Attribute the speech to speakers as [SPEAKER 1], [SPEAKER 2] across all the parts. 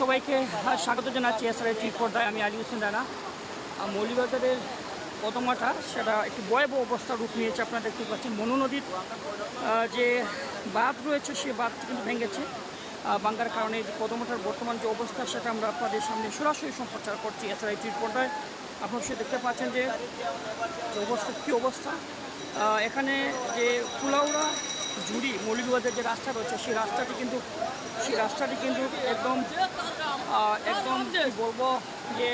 [SPEAKER 1] সবাইকে স্বাগত জানাচ্ছি এসআর টি পর্দায়। আমি আলী হোসেন রানা। আর মৌলিবাজারের কদমাটা সেটা একটি ভয়াবহ অবস্থার রূপ নিয়েছে আপনারা দেখতে পাচ্ছেন। মনু নদীর যে বাঁধ রয়েছে সে বাঁধটি কিন্তু ভেঙেছে। আহ, ভাঙ্গার কারণে যে কদমাটার বর্তমান যে অবস্থা সেটা আমরা আপনাদের সামনে সরাসরি সম্প্রচার করছি এসআর টি পর্দায়। আপনারা সে দেখতে পাচ্ছেন যে অবস্থা কী অবস্থা। এখানে যে কুলাউড়া জুড়ি মৌলিকবাজার যে রাস্তা রয়েছে, সেই রাস্তাটি কিন্তু সেই রাস্তাটি কিন্তু একদম একদম বলব, যে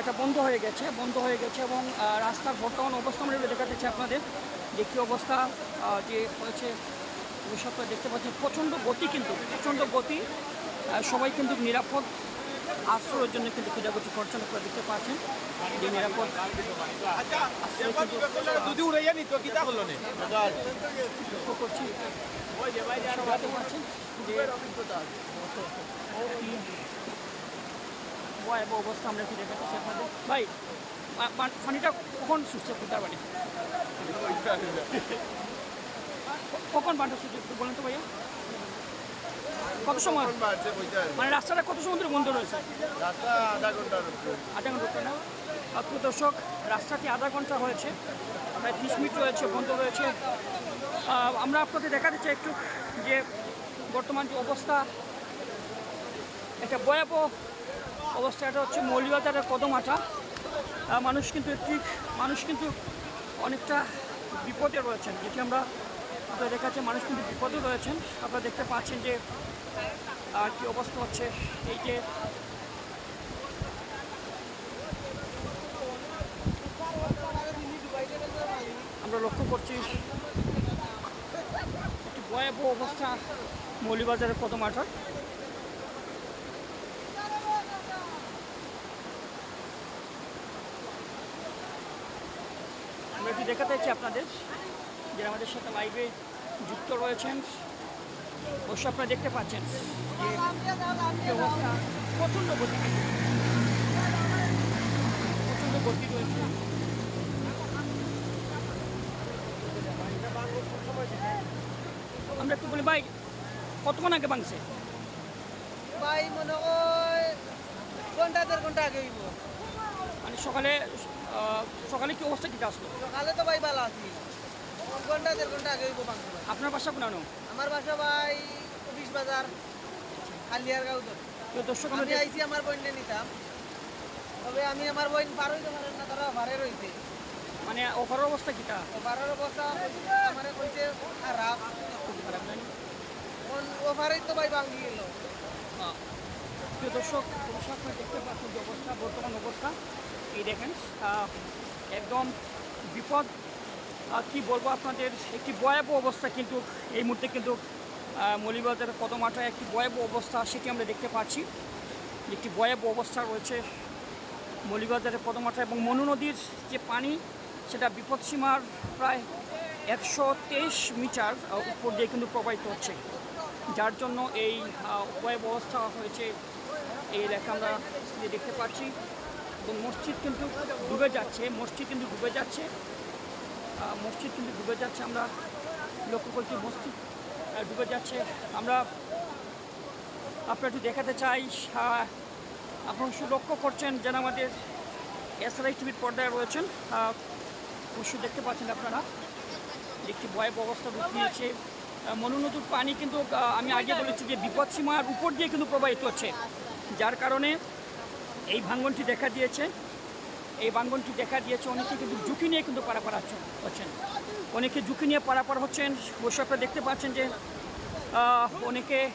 [SPEAKER 1] এটা বন্ধ হয়ে গেছে, বন্ধ হয়ে গেছে এবং রাস্তার বর্তমান অবস্থা আমরা একটু দেখাতেছি আপনাদের, যে কী অবস্থা যে হয়েছে। সব দেখতে পাচ্ছেন প্রচণ্ড গতি কিন্তু, প্রচণ্ড গতি সবাই কিন্তু নিরাপদ, আশ্রয়ের জন্য কিন্তু খোঁজাখুঁজি করছেন, আপনারা দেখতে পাচ্ছেন।
[SPEAKER 2] দুদি উড়াইয়া নিত কিতা হলো নে
[SPEAKER 1] করছি ভয়াবহ অবস্থা আমরা আপনাদের ভাই পানিটা কখন শুচ্ছে কোথার বাড়ি কখন পানিটা শুচ্ছে একটু বলেন তো ভাইয়া কত সময় মানে রাস্তাটা কত সময় ধরে বন্ধ রয়েছে?
[SPEAKER 2] রাস্তা আধা উপরে।
[SPEAKER 1] আধা ঘণ্টা উপরে না দর্শক, রাস্তাটি আধা ঘণ্টা হয়েছে, প্রায় তিরিশ মিনিট রয়েছে, বন্ধ রয়েছে। আমরা আপনাদের দেখাতে চাই একটু যে বর্তমান যে অবস্থা, একটা ভয়াবহ অবস্থা, এটা হচ্ছে মৌলিবাজারের কদমাটা মানুষ কিন্তু একটি, মানুষ কিন্তু অনেকটা বিপদে রয়েছেন, যেটি আমরা আপনারা দেখাচ্ছে, মানুষ কিন্তু বিপদে রয়েছেন। আপনারা দেখতে পাচ্ছেন যে কী অবস্থা হচ্ছে, এই যে আমরা লক্ষ্য করছি, একটি ভয়াবহ অবস্থা মৌলিবাজারের কদমাটার আমরা একটু দেখাতে চাইছি আপনাদের, যারা আমাদের সাথে লাইভে যুক্ত রয়েছেন। অবশ্য আপনারা দেখতে পাচ্ছেন যে অবস্থা প্রচণ্ড গতি প্রচণ্ড গতি রয়েছে আমরা একটু বলি ভাই কতক্ষণ আগে ভাঙছে?
[SPEAKER 3] ভাই মনে হয় ঘণ্টা দেড় ঘণ্টা আগে হইব।
[SPEAKER 1] মানে সকালে সকালে কি অবস্থা কিটা আসলো
[SPEAKER 3] সকালে তো ভাই ভালো আছি। ঘণ্টা দেড় ঘণ্টা আগে হইব ভাই।
[SPEAKER 1] আপনার বাসা কোনানো
[SPEAKER 3] আমার বাসা ভাই অফিস বাজার কালিয়ার গাঁও তো।
[SPEAKER 1] দর্শক
[SPEAKER 3] আমি আইছি আমার বোনকে নিতাম। তবে আমি আমার বোন পার হইতে পারেন না তারা ভারে রয়েছে
[SPEAKER 1] মানে অফারের অবস্থা কীটা
[SPEAKER 3] তো? বারোর অবস্থা আমার কইছে খারাপ তো ভাই
[SPEAKER 1] আপনারা দেখতে যে অবস্থা বর্তমান অবস্থা? এই দেখেন একদম বিপদ কি বলব আপনাদের একটি ভয়াবহ অবস্থা কিন্তু এই মুহূর্তে কিন্তু আহ, মৌলিবাজারের কদমাটায় একটি ভয়াবহ অবস্থা সেটি আমরা দেখতে পাচ্ছি। একটি ভয়াবহ অবস্থা রয়েছে মৌলিবাজারের কদমাটা এবং মনু নদীর যে পানি সেটা বিপদসীমার প্রায় একশো তেইশ মিটার উপর দিয়ে কিন্তু প্রবাহিত হচ্ছে। যার জন্য এই আহ, ভয়াবহ অবস্থা হয়েছে এই এলাকা আমরা দেখতে পাচ্ছি। এবং মসজিদ কিন্তু ডুবে যাচ্ছে মসজিদ কিন্তু ডুবে যাচ্ছে। মসজিদ কিন্তু ডুবে যাচ্ছে আমরা লক্ষ্য করছি মসজিদ ডুবে যাচ্ছে। আমরা আপনারা একটু দেখাতে চাই আপনারা অবশ্যই লক্ষ্য করছেন যেন আমাদের এসআরআই টিভির পর্দায় রয়েছেন। অবশ্যই দেখতে পাচ্ছেন আপনারা। একটি ভয়াবহ অবস্থা রূপ নিয়েছে আহ, মনু নদীর পানি কিন্তু আমি আগে বলেছি যে বিপদসীমার উপর দিয়ে কিন্তু প্রবাহিত হচ্ছে। যার কারণে এই ভাঙ্গনটি দেখা দিয়েছে। এই ভাঙ্গনটি দেখা দিয়েছে অনেকে কিন্তু ঝুঁকি নিয়ে কিন্তু পারাপার হচ্ছেন- অনেকে ঝুঁকি নিয়ে পারাপার হচ্ছেন। অবশ্য দেখতে পাচ্ছেন যে অনেকে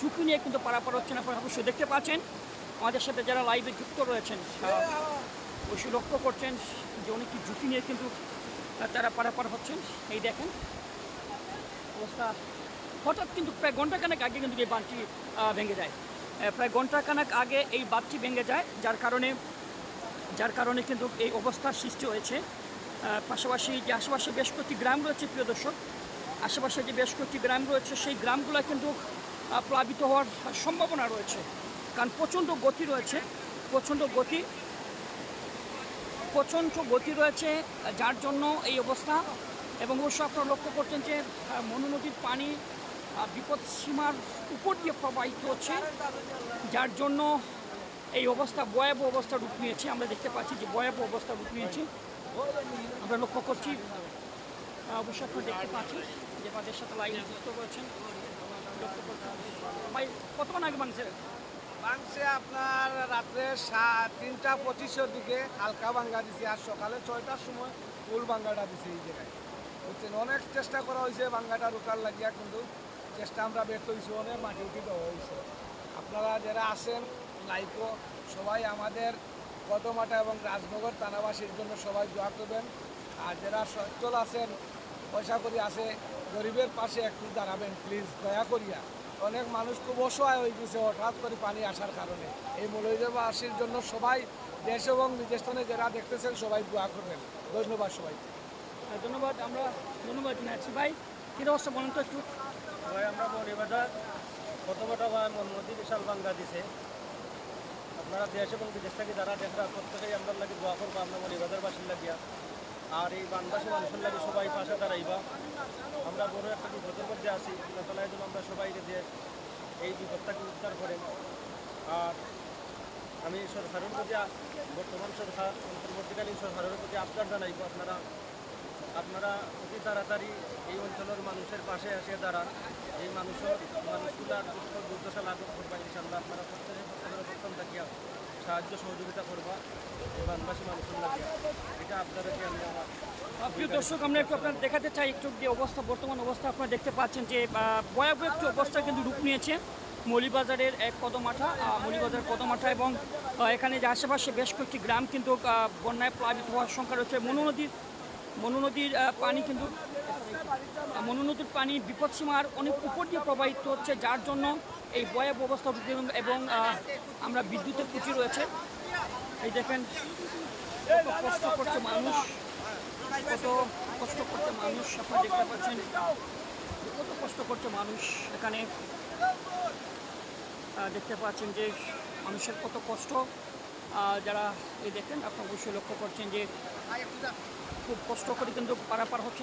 [SPEAKER 1] ঝুঁকি নিয়ে কিন্তু পারাপার হচ্ছেন আপনারা অবশ্যই দেখতে পাচ্ছেন। আমাদের সাথে যারা লাইভে যুক্ত রয়েছেন অবশ্যই লক্ষ্য করছেন যে অনেকে ঝুঁকি নিয়ে কিন্তু তারা পারাপার হচ্ছেন, এই দেখেন, অবস্থা। হঠাৎ কিন্তু প্রায় ঘন্টাখানেক আগে কিন্তু এই বাঁধটি ভেঙে যায়। প্রায় ঘন্টাখানেক আগে এই বাঁধটি ভেঙে যায়, যার কারণে যার কারণে কিন্তু এই অবস্থার সৃষ্টি হয়েছে। পাশাপাশি যে আশেপাশে বেশ কয়েকটি গ্রাম রয়েছে, প্রিয় দর্শক। আশেপাশে যে বেশ কয়েকটি গ্রাম রয়েছে, সেই গ্রামগুলো কিন্তু প্লাবিত হওয়ার সম্ভাবনা রয়েছে। কারণ প্রচণ্ড গতি রয়েছে, প্রচণ্ড গতি প্রচণ্ড গতি রয়েছে, যার জন্য এই অবস্থা। এবং অবশ্য আপনারা লক্ষ্য করছেন যে মনু নদীর পানি বিপদ সীমার উপর দিয়ে প্রবাহিত হচ্ছে, যার জন্য এই অবস্থা, ভয়াবহ অবস্থা রূপ নিয়েছে। আমরা দেখতে পাচ্ছি যে ভয়াবহ অবস্থা রূপ নিয়েছে। আমরা লক্ষ্য করছি অবশ্যই আপনারা দেখতে পাচ্ছি যে তাদের সাথে লাইন যুক্ত করেছেন লক্ষ্য করছেন। কতক্ষণ আগে মানুষের
[SPEAKER 3] ভাঙছে আপনার রাত্রে তিনটা পঁচিশের দিকে হালকা ভাঙ্গা দিছে, আর সকালে ছয়টার সময় ফুল ভাঙ্গাটা দিছে এই জায়গায়। বুঝছেন? অনেক চেষ্টা করা হয়েছে ভাঙ্গাটা রুকার লাগিয়া, কিন্তু চেষ্টা আমরা ব্যর্থ হয়েছি, অনেক মাটি উঠি দেওয়া হয়েছে। আপনারা যারা আসেন লাইকো, সবাই আমাদের কদমাটা এবং রাজনগর থানাবাসীর জন্য সবাই দোয়া করবেন। আর যারা সচ্ছল আছেন, পয়সা করি আছে, গরিবের পাশে একটু দাঁড়াবেন, প্লিজ, দয়া করিয়া। অনেক মানুষ খুব অসহায় হয়ে গেছে হঠাৎ করে পানি আসার কারণে। এই মৌলবাসীর জন্য সবাই দেশ এবং বিদেশ থেকে যারা দেখতেছেন সবাই দোয়া করবেন। ধন্যবাদ সবাই
[SPEAKER 1] ধন্যবাদ আমরা ধন্যবাদ জানাচ্ছি। ভাই কী অবস্থা বলেন তো একটু?
[SPEAKER 4] ভাই আমরা মরিবাজার প্রথমটা ভাই মনমতি বিশাল বাঙ্গা দিছে। আপনারা দেশ এবং বিদেশ থেকে যারা দেখরা প্রত্যেকেই আমরা লাগে দোয়া করব আমরা মরিবাজার বাসিন্দা গিয়া আর এই বানবাসী মানুষের লাগে সবাই পাশে দাঁড়াইবা। আমরা বড় একটা বিপদের মধ্যে আছি। আল্লাহ যেন আমরা সবাইকে দিয়ে এই বিপদটাকে উদ্ধার করেন। আর আমি সরকারের প্রতি বর্তমান সরকার, অন্তর্বর্তীকালীন সরকারের প্রতি আবদার জানাইব। আপনারা আপনারা অতি তাড়াতাড়ি এই অঞ্চলের মানুষের পাশে এসে দাঁড়ান। এই মানুষের মানুষগুলার দুর্দশা লাঘব করবা ইনশাল্লাহ আপনারা প্রত্যেকে প্রত্যেকের প্রথম থাকিয়া সাহায্য সহযোগিতা করবা বানবাসী মানুষের লাগে। এটা আপনাদেরকে আমি আমার
[SPEAKER 1] প্রিয় দর্শক আমরা একটু আপনার দেখাতে চাই একটু যে অবস্থা বর্তমান অবস্থা আপনারা দেখতে পাচ্ছেন যে ভয়াবহ একটি অবস্থা কিন্তু রূপ নিয়েছে মৌলিবাজারের এক কদমাঠা আহ, মৌলিবাজার কদমাঠা এবং এখানে যে আশেপাশে বেশ কয়েকটি গ্রাম কিন্তু বন্যায় প্লাবিত হওয়ার সংখ্যা রয়েছে। মনু নদীর মনু নদীর পানি কিন্তু মনু নদীর পানি বিপদসীমার অনেক উপর দিয়ে প্রবাহিত হচ্ছে, যার জন্য এই ভয়াবহ অবস্থা এবং- আমরা বিদ্যুতের কুচি রয়েছে। এই দেখেন কষ্ট করছে মানুষ, কত কষ্ট করছে মানুষ, আপনারা দেখতে পাচ্ছেন। কত কষ্ট করছে মানুষ এখানে। দেখতে পাচ্ছেন যে মানুষের কত কষ্ট। যারা এই দেখেন, আপনারা অবশ্যই লক্ষ্য করছেন যে খুব কষ্ট করে কিন্তু পারাপার করছি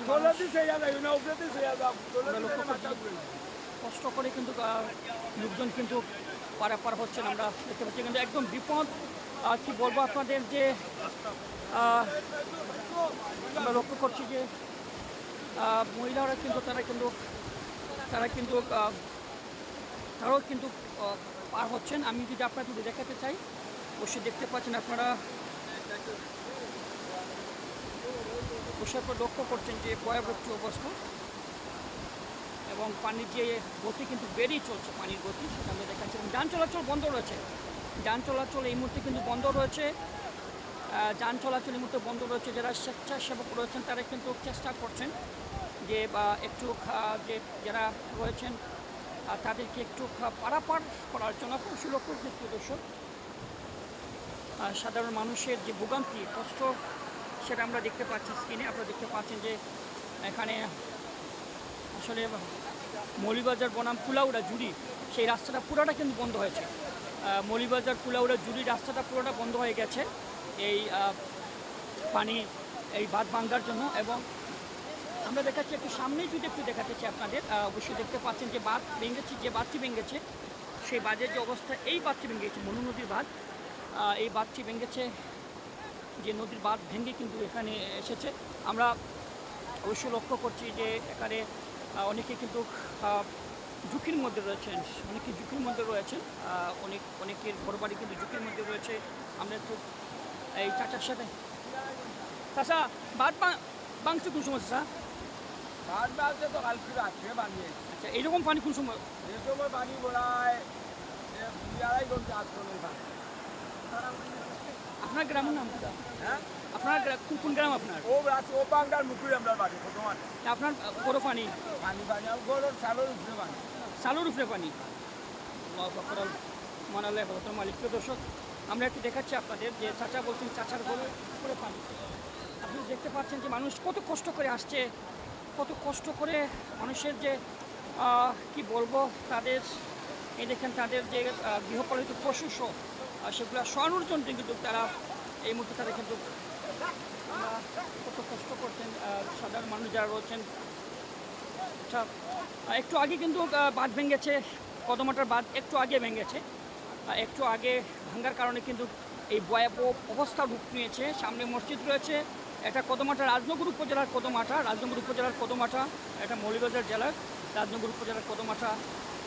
[SPEAKER 1] কষ্ট করে। কিন্তু লোকজন কিন্তু পারাপার হচ্ছেন আমরা দেখতে পাচ্ছি। কিন্তু একদম বিপদ কি বলব আপনাদের যে আমরা লক্ষ্য করছি যে মহিলারা কিন্তু তারা কিন্তু তারা কিন্তু তারাও কিন্তু পার হচ্ছেন। আমি যদি আপনাকে যদি দেখাতে চাই অবশ্যই দেখতে পাচ্ছেন আপনারা। অবশ্যই লক্ষ্য করছেন যে ভয়াবহ অবস্থা এবং পানির যে গতি কিন্তু বেড়েই চলছে, পানির গতি, সেটা আমরা দেখাচ্ছি। যান চলাচল বন্ধ রয়েছে। যান চলাচল এই মুহূর্তে কিন্তু বন্ধ রয়েছে। যান চলাচল এই মুহূর্তে বন্ধ রয়েছে। যারা স্বেচ্ছাসেবক রয়েছেন, তারা কিন্তু চেষ্টা করছেন যে, বা একটু যে যারা রয়েছেন তাদেরকে একটু পারাপার করার জন্য করছে দর্শক সাধারণ মানুষের যে ভোগান্তি, কষ্ট সেটা আমরা দেখতে পাচ্ছি স্ক্রিনে আপনারা দেখতে পাচ্ছেন যে এখানে আসলে মৌলিবাজার, বনাম, কুলাউড়া, জুড়ি, সেই রাস্তাটা পুরোটা কিন্তু বন্ধ হয়েছে। মৌলিবাজার, কুলাউড়া, জুড়ি রাস্তাটা পুরোটা বন্ধ হয়ে গেছে। এই পানি, এই বাঁধ ভাঙ্গার জন্য এবং আমরা দেখাচ্ছি একটু সামনেই যদি একটু দেখাতে আপনাদের অবশ্যই দেখতে পাচ্ছেন যে বাঁধ ভেঙেছে, যে বাঁধটি ভেঙেছে, সেই বাঁধের যে অবস্থা, এই বাঁধটি ভেঙেছে, মনু নদীর বাঁধ। এই বাঁধটি ভেঙেছে যে নদীর বাঁধ ভেঙে কিন্তু এখানে এসেছে। আমরা অবশ্যই লক্ষ্য করছি যে এখানে অনেকে কিন্তু ঝুঁকির মধ্যে রয়েছেন অনেকে ঝুঁকির মধ্যে রয়েছেন অনেক অনেকের ঘরবাড়ি কিন্তু ঝুঁকির মধ্যে রয়েছে। আমরা একটু এই চাচার সাথে। চাচা বাদ বাংছে কোন সময় চাচা?
[SPEAKER 3] ভাত বাজছে তো কালকে রাত্রে বানিয়ে
[SPEAKER 1] আচ্ছা এইরকম পানি কোন সময়?
[SPEAKER 3] এই সময় পানি বোড়ায় দুই আড়াই ঘণ্টা আজ
[SPEAKER 1] আপনার গ্রামের নাম কোথা?
[SPEAKER 3] হ্যাঁ?
[SPEAKER 1] আপনার কোন গ্রাম আপনার?
[SPEAKER 3] ও রাত্রে ও বাংলার মুখুরি আমরা বাড়ি বর্তমান।
[SPEAKER 1] আপনার বড় পানি?
[SPEAKER 3] পানি পানি গরুর চালোর উপরে পানি।
[SPEAKER 1] চালুর উপরে পানি? মানালে ভগতর মালিক। দর্শক আমরা একটু দেখাচ্ছি আপনাদের যে চাচা বলছেন চাচার গরু উপরে পানি। আপনি দেখতে পাচ্ছেন যে মানুষ কত কষ্ট করে আসছে কত কষ্ট করে মানুষের যে কি বলব তাদের এই দেখেন তাদের যে গৃহপালিত পশু আহ, সেগুলো সরানোর জন্য কিন্তু তারা এই মুহূর্তে তারা কিন্তু কত কষ্ট করছেন সাধারণ মানুষ যারা রয়েছেন আহ, একটু আগে কিন্তু বাঁধ ভেঙেছে কদমাটার বাঁধ একটু আগে ভেঙেছে একটু আগে ভাঙ্গার কারণে কিন্তু এই ভয়াবহ অবস্থা রূপ নিয়েছে। সামনে মসজিদ রয়েছে এটা কদমাটা রাজনগর উপজেলার কদমাটা রাজনগর উপজেলার কদমাটা এটা মৌলিবাজার জেলার রাজনগর উপজেলার কদমাটা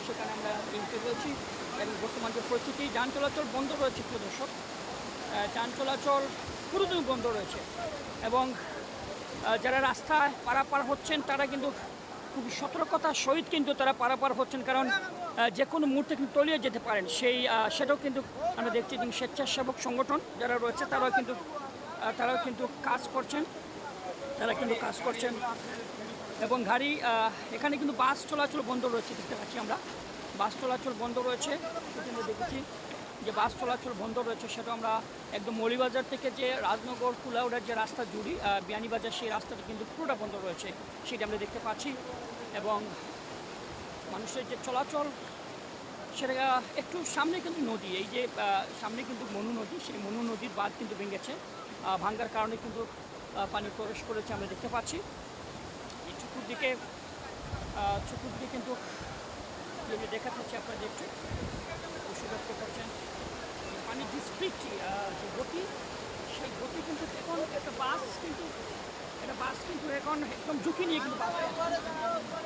[SPEAKER 1] সেখানে আমরা রয়েছি এবং বর্তমান যে পরিস্থিতি, যান চলাচল বন্ধ রয়েছে প্রিয় দর্শক। যান চলাচল পুরোদমে বন্ধ রয়েছে এবং যারা রাস্তায় পারাপার হচ্ছেন, তারা কিন্তু খুব সতর্কতার সহিত কিন্তু তারা পারাপার হচ্ছেন। কারণ যে কোনো মুহূর্তে কিন্তু তলিয়ে যেতে পারেন। সেই সেটাও কিন্তু আমরা দেখছি যে স্বেচ্ছাসেবক সংগঠন যারা রয়েছে, তারাও কিন্তু তারাও কিন্তু কাজ করছেন। তারা কিন্তু কাজ করছেন। এবং গাড়ি এখানে কিন্তু বাস চলাচল বন্ধ রয়েছে, দেখতে পাচ্ছি আমরা। বাস চলাচল বন্ধ রয়েছে। দেখেছি যে বাস চলাচল বন্ধ রয়েছে সেটা আমরা একদম মৌলিবাজার থেকে যে রাজনগর কুলাউড়ার যে রাস্তা জুড়ি বিয়ানীবাজার সেই রাস্তাটা কিন্তু পুরোটা বন্ধ রয়েছে সেটা আমরা দেখতে পাচ্ছি। এবং মানুষের যে চলাচল সেটা একটু সামনে কিন্তু নদী এই যে সামনে কিন্তু মনু নদী সেই মনু নদীর বাঁধ কিন্তু ভেঙেছে ভাঙ্গার কারণে কিন্তু পানি প্রবেশ করেছে আমরা দেখতে পাচ্ছি। এই চতুর্দিকে আহ, চতুর্দিকে কিন্তু যদি দেখা যাচ্ছে আপনারা দেখছেন অবশ্যই দেখতে পাচ্ছেন এই পানির যে গতি, সেই গতি কিন্তু এখন একটা বাস কিন্তু, একটা বাস কিন্তু এখন একদম ঝুঁকি নিয়ে কিন্তু বাস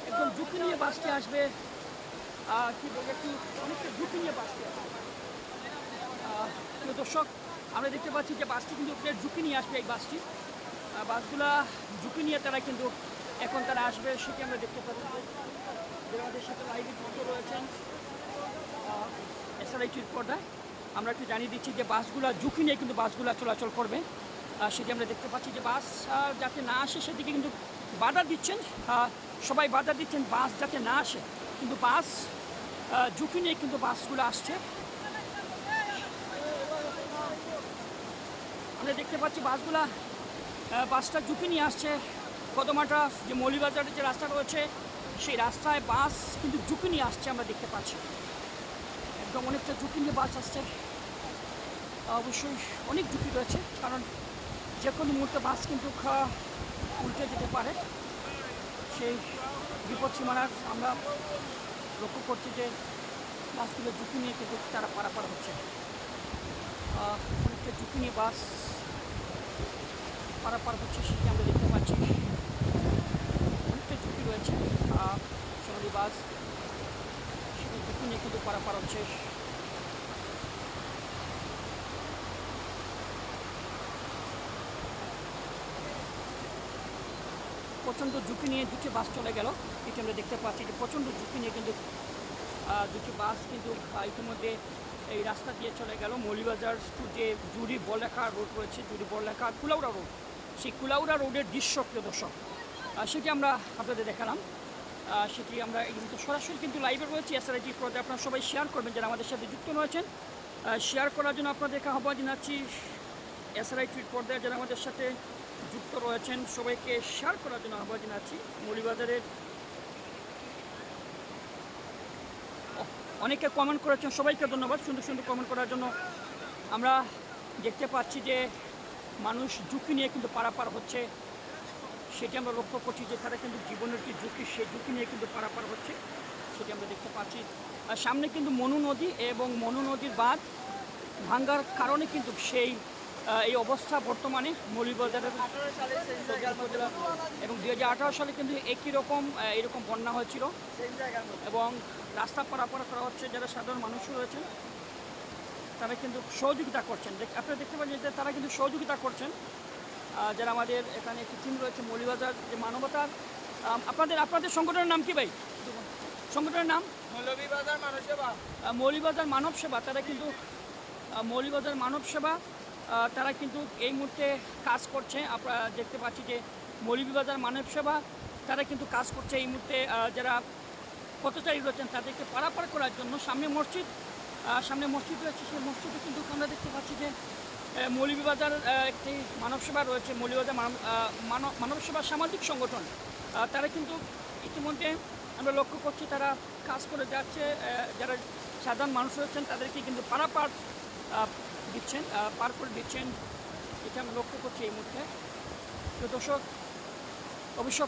[SPEAKER 1] একদম ঝুঁকি নিয়ে বাসটি আসবে। কি বলব একটু, অনেকটা ঝুঁকি নিয়ে বাসটি আসবে। দর্শক, আমরা দেখতে পাচ্ছি যে বাসটি কিন্তু ঝুঁকি নিয়ে আসবে এই বাসটি বাসগুলা ঝুঁকি নিয়ে তারা কিন্তু এখন তারা আসবে সেটি আমরা দেখতে পাচ্ছি? আমাদের সাথে লাইভে যুক্ত রয়েছেন পর্দায় আমরা একটু জানিয়ে দিচ্ছি যে বাসগুলো ঝুঁকি নিয়ে কিন্তু বাসগুলা চলাচল করবে। সেটি আমরা দেখতে পাচ্ছি যে বাস যাতে না আসে, সেদিকে কিন্তু বাধা দিচ্ছেন। সবাই বাধা দিচ্ছেন বাস যাতে না আসে। কিন্তু বাস ঝুঁকি নিয়ে কিন্তু বাসগুলো আসছে। আমরা দেখতে পাচ্ছি বাসগুলা বাসটা ঝুঁকি নিয়ে আসছে। কদমাটা যে মৌলিবাজারের যে রাস্তা রয়েছে, সেই রাস্তায় বাস কিন্তু ঝুঁকি নিয়ে আসছে আমরা দেখতে পাচ্ছি। একদম অনেকটা ঝুঁকি নিয়ে বাস আসছে। অবশ্যই অনেক ঝুঁকি রয়েছে, কারণ যে কোনো মুহূর্তে বাস কিন্তু উল্টে যেতে পারে। সেই বিপদ সীমানার আমরা লক্ষ্য করছি যে বাসগুলো ঝুঁকি নিয়ে কিন্তু তারা পারাপার হচ্ছে। অনেকটা ঝুঁকি নিয়ে বাস পারাপার হচ্ছে, সেটি আমরা দেখতে পাচ্ছি। রয়েছে সোনালী বাস সেটা কিন্তু পারাপার হচ্ছে প্রচণ্ড ঝুঁকি নিয়ে দুটি বাস চলে গেল এটি আমরা দেখতে পাচ্ছি যে প্রচণ্ড ঝুঁকি নিয়ে কিন্তু দুটি বাস কিন্তু ইতিমধ্যে এই রাস্তা দিয়ে চলে গেল মৌলিবাজার টু যে জুড়ি বলেখা রোড রয়েছে জুড়ি বলেখা কুলাউড়া রোড সেই কুলাউড়া রোডের দৃশ্য প্রিয় দর্শক সেটি আমরা আপনাদের দেখালাম। সেটি আমরা মুহূর্তে সরাসরি কিন্তু লাইভে রয়েছে। এসআরআইটি পর্যায়ে আপনারা সবাই শেয়ার করবেন যারা আমাদের সাথে যুক্ত রয়েছেন। শেয়ার করার জন্য আপনাদেরকে আহ্বান জানাচ্ছি। এসআরআই টুইট পর্দায় যারা আমাদের সাথে যুক্ত রয়েছেন, সবাইকে শেয়ার করার জন্য আহ্বান জানাচ্ছি। মৌলিবাজারের অনেকে কমেন্ট করেছেন, সবাইকে ধন্যবাদ সুন্দর সুন্দর কমেন্ট করার জন্য। আমরা দেখতে পাচ্ছি যে মানুষ ঝুঁকি নিয়ে কিন্তু পারাপার হচ্ছে। সেটি আমরা লক্ষ্য করছি যে তারা কিন্তু জীবনের যে ঝুঁকি সেই ঝুঁকি নিয়ে কিন্তু পারাপার হচ্ছে, সেটি আমরা দেখতে পাচ্ছি। আর সামনে কিন্তু মনু নদী এবং মনু নদীর বাঁধ ভাঙ্গার কারণে কিন্তু সেই এই অবস্থা বর্তমানে মৌলিবাজারের এবং দুই হাজার সালে কিন্তু একই রকম এরকম বন্যা হয়েছিল এবং রাস্তা পারাপার করা হচ্ছে, যারা সাধারণ মানুষ রয়েছেন, তারা কিন্তু সহযোগিতা করছেন। আপনারা দেখতে পাচ্ছেন যে তারা কিন্তু সহযোগিতা করছেন। যারা আমাদের এখানে একটি টিম রয়েছে মৌলিবাজার যে মানবতার আপনাদের আপনাদের সংগঠনের নাম কি ভাই? সংগঠনের নাম?
[SPEAKER 3] মৌলভীবাজার মানুষেবা
[SPEAKER 1] আহ, মৌলিবাজার মানব সেবা। তারা কিন্তু মৌলিবাজার মানব সেবা তারা কিন্তু এই মুহূর্তে কাজ করছে। আপনারা দেখতে পাচ্ছি যে মৌলিবাজার মানব সেবা তারা কিন্তু কাজ করছে এই মুহূর্তে। যারা পথচারী রয়েছেন তাদেরকে পারাপার করার জন্য সামনে মসজিদ সামনে মসজিদ রয়েছে। সেই মসজিদে কিন্তু আমরা দেখতে পাচ্ছি যে মৌলভীবাজার একটি মানব সেবা রয়েছে মৌলভীবাজার মানব আহ, মানব মানব সামাজিক সংগঠন। তারা কিন্তু ইতিমধ্যে আমরা লক্ষ্য করছি তারা কাজ করে যাচ্ছে যারা সাধারণ মানুষ রয়েছেন তাদেরকে কিন্তু পারাপার দিচ্ছেন পার করে দিচ্ছেন। এটা আমরা লক্ষ্য করছি এই মুহূর্তে। তো দর্শক অবশ্য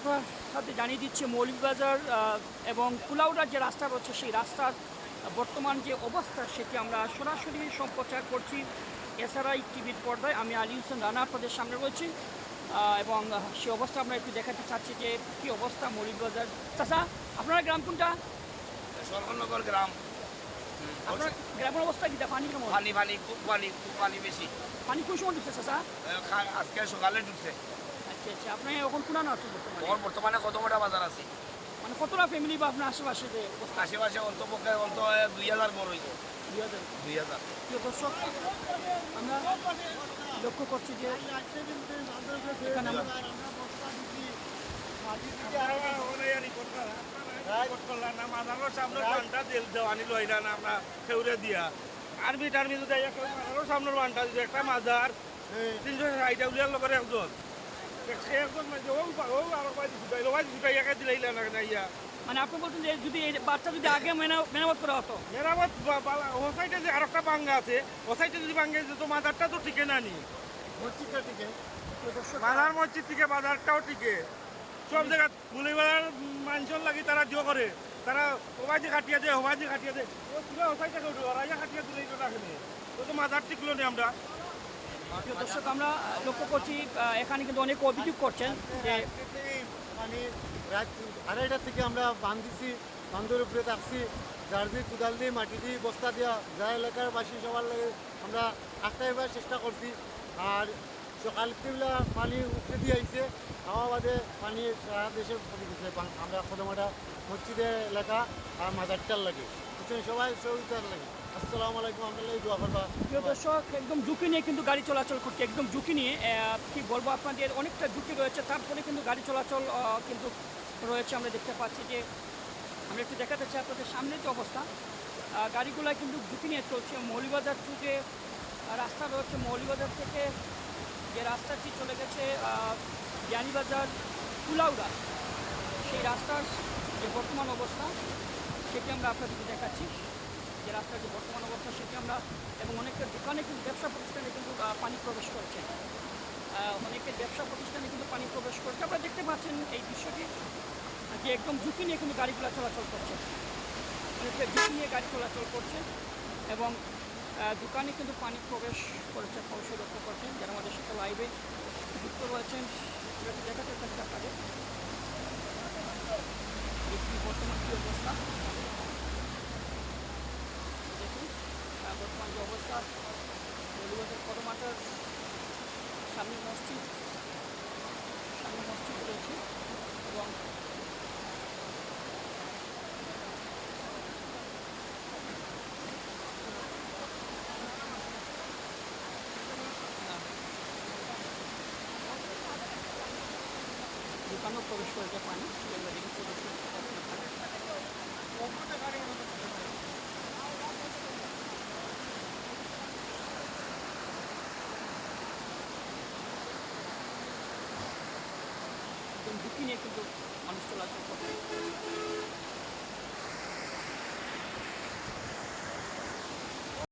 [SPEAKER 1] সাথে জানিয়ে দিচ্ছে মৌলিকবাজার আহ, এবং কুলাউড়ার যে রাস্তা রয়েছে সেই রাস্তার বর্তমান যে অবস্থা সেটি আমরা সরাসরি সম্প্রচার করছি। এসআরআই টিভির পর্দায় আমি আলী হোসেন রানা আপনাদের সামনে রয়েছি। এবং সে অবস্থা আমরা একটু দেখাতে চাচ্ছি যে কী অবস্থা মৌলিকবাজার। চাষা আপনার গ্রাম কোনটা?
[SPEAKER 5] সরবনগর গ্রাম।
[SPEAKER 1] আপনার গ্রামের অবস্থা কি? পানি কেমন?
[SPEAKER 5] পানি পানি খুব পানি খুব পানি বেশি।
[SPEAKER 1] পানি কোন সময় ঢুকছে চাষা
[SPEAKER 5] আজকে সকালে ঢুকছে
[SPEAKER 1] আচ্ছা আচ্ছা। আপনি এখন কোনা আছেন বর্তমানে?
[SPEAKER 5] বর্তমানে কত বড় বাজার আছে।
[SPEAKER 1] মানে কতটা ফ্যামিলি বা আপনার আশেপাশে যে
[SPEAKER 5] আশেপাশে অন্তপক্ষে অন্ত দুই হাজার বড় হইব
[SPEAKER 1] দুই হাজার।
[SPEAKER 5] দুই হাজার।
[SPEAKER 1] দর্শক আমরা লক্ষ্য করছি যে এখানে আমরা
[SPEAKER 2] আর্মি টার্মি যদি একটা মাজার তিনশো ষাট উলিয়ার লগরে একজন। মানে ইয়া।
[SPEAKER 1] মানে আপনি বলছেন যে যদি এই বাচ্চা যদি আগে মেনা- মেরামত করা হতো?
[SPEAKER 2] মেরামত ও সাইডে যে আরেকটা বাঙ্গা আছে ও সাইডে যদি বাঙ্গে তো মাজারটা তো টিকে না নি।
[SPEAKER 1] প্রিয় দর্শক
[SPEAKER 2] মাজার মসজিদ থেকে বাজারটাও টিকে সব জায়গা গুলিবার মানুষের লাগি তারা জিও করে। তারা ওবাজি কাটিয়ে দেয় ওবাজি কাটিয়ে দেয়। ও তুলে ওসাই থেকে উঠে ওরা কাটিয়ে দিলে তো মাজার টিকলো নি আমরা।
[SPEAKER 1] দর্শক, আমরা লক্ষ্য করছি এখানে কিন্তু অনেক অভিযোগ করছেন যে
[SPEAKER 6] মানে রাত আড়াইটার থেকে আমরা বান দিছি বান্ধের উপরে থাকছি জার দিয়ে কুদাল দিয়ে, মাটি দিয়ে বস্তা দিয়া, যা এলাকার বাসী সবার লাগে আমরা আটটাইবার চেষ্টা করছি। আর সকাল থেকে পানি উপরে দিয়ে আইছে বাদে পানি সারা দেশে পড়ে গেছে। আমরা কদমাটা মসজিদের এলাকা আর মাদারটার লাগে। সবাই সহযোগিতার লাগে।
[SPEAKER 1] প্রিয় দর্শক একদম ঝুঁকি নিয়ে কিন্তু গাড়ি চলাচল করছে একদম ঝুঁকি নিয়ে কি বলব আপনাদের অনেকটা ঝুঁকি রয়েছে তারপরে কিন্তু গাড়ি চলাচল কিন্তু রয়েছে আমরা দেখতে পাচ্ছি যে আমরা একটু দেখাতে চাই আপনাদের সামনে যে অবস্থা গাড়িগুলো কিন্তু ঝুঁকি নিয়ে চলছে মৌলিবাজার টু যে রাস্তা রয়েছে মৌলিবাজার থেকে যে রাস্তাটি চলে গেছে আহ, বিয়ানীবাজার কুলাউড়া সেই রাস্তার যে বর্তমান অবস্থা সেটি আমরা আপনাদেরকে দেখাচ্ছি। যে রাস্তার যে বর্তমান অবস্থা সেটি আমরা এবং অনেকের দোকানে কিন্তু ব্যবসা প্রতিষ্ঠানে কিন্তু পানি প্রবেশ করছে। অনেকের ব্যবসা প্রতিষ্ঠানে কিন্তু পানি প্রবেশ করছে। আপনারা দেখতে পাচ্ছেন এই দৃশ্যটি, যে একদম ঝুঁকি নিয়ে কিন্তু গাড়িগুলো চলাচল করছে। অনেকের ঝুঁকি নিয়ে গাড়ি চলাচল করছে এবং দোকানে কিন্তু পানি প্রবেশ করেছে, অবশ্যই লক্ষ্য করছেন। যারা আমাদের সাথে লাইভে যুক্ত রয়েছেন একটু দেখাতে চাচ্ছি আপনাদের বর্তমান কী অবস্থা দেখুন আহ, বর্তমান যে অবস্থা মৌলবাজার কদমাটার সামনে মসজিদ সামনে মসজিদ রয়েছে এবং দোকানও প্রবেশ করেছে, পানি, সেগুলো প্রবেশ করতে একদম ঝুঁকি নিয়ে কিন্তু মানুষ চলাচল করছে।